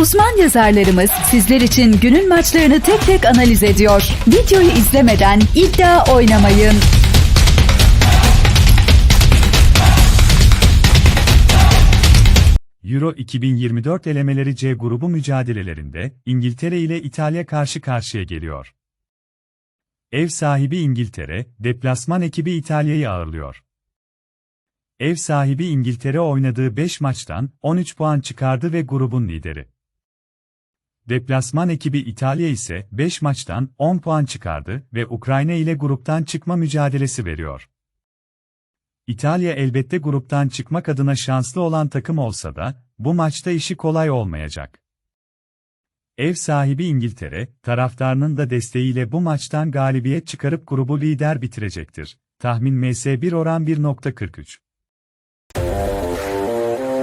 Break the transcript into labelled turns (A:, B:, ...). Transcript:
A: Uzman yazarlarımız sizler için günün maçlarını tek tek analiz ediyor. Videoyu izlemeden iddia oynamayın.
B: Euro 2024 elemeleri C grubu mücadelelerinde İngiltere ile İtalya karşı karşıya geliyor. Ev sahibi İngiltere, deplasman ekibi İtalya'yı ağırlıyor. Ev sahibi İngiltere oynadığı 5 maçtan 13 puan çıkardı ve grubun lideri. Deplasman ekibi İtalya ise 5 maçtan 10 puan çıkardı ve Ukrayna ile gruptan çıkma mücadelesi veriyor. İtalya elbette gruptan çıkmak adına şanslı olan takım olsa da, bu maçta işi kolay olmayacak. Ev sahibi İngiltere, taraftarının da desteğiyle bu maçtan galibiyet çıkarıp grubu lider bitirecektir. Tahmin MS1 oran 1.43.